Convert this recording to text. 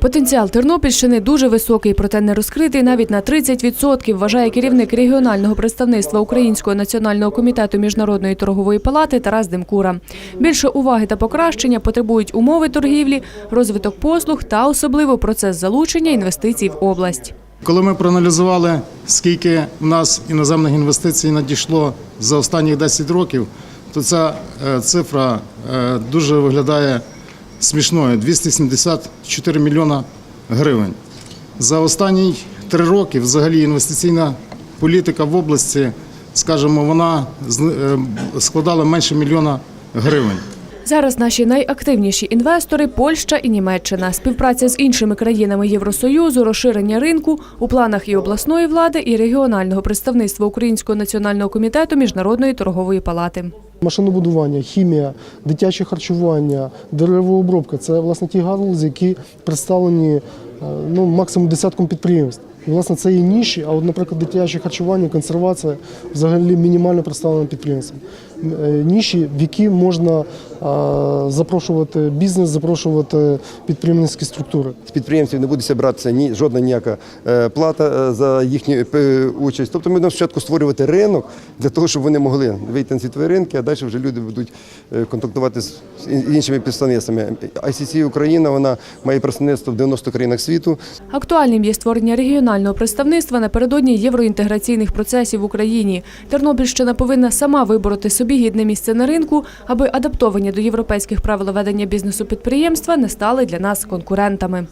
Потенціал Тернопільщини дуже високий, проте не розкритий навіть на 30%, вважає керівник регіонального представництва Українського національного комітету міжнародної торгової палати Тарас Демкура. Більше уваги та покращення потребують умови торгівлі, розвиток послуг та особливо процес залучення інвестицій в область. Коли ми проаналізували, скільки в нас іноземних інвестицій надійшло за останні 10 років, то ця е, цифра е, дуже виглядає смішною 274 мільйона гривень. За останні три роки взагалі інвестиційна політика в області, скажімо, вона е, складала менше мільйона гривень. Зараз наші найактивніші інвестори Польща і Німеччина. Співпраця з іншими країнами Євросоюзу, розширення ринку у планах і обласної влади, і регіонального представництва Українського національного комітету міжнародної торгової палати. Машинобудування, хімія, дитяче харчування, деревообробка це власне ті галузі, які представлені е, ну, максимум десятком підприємств. І, власне, це є ніші, а от, наприклад, дитяче харчування, консервація взагалі мінімально представлена підприємством. Е, Ніші, в які можна е, запрошувати бізнес, запрошувати підприємницькі структури. з підприємців не буде братися ні жодна ніяка е, плата за їхню участь. Тобто ми будемо спочатку створювати ринок для того, щоб вони могли вийти на світові ринки, а далі вже люди будуть контактувати з іншими представництвами. ICC Україна вона має представництво в 90 країнах світу. Актуальним є створення регіонального представництва напередодні євроінтеграційних процесів в Україні. Тернопільщина повинна сама вибороти гідне місце на ринку, аби адаптовані до європейських правил ведення бізнесу підприємства не стали для нас конкурентами.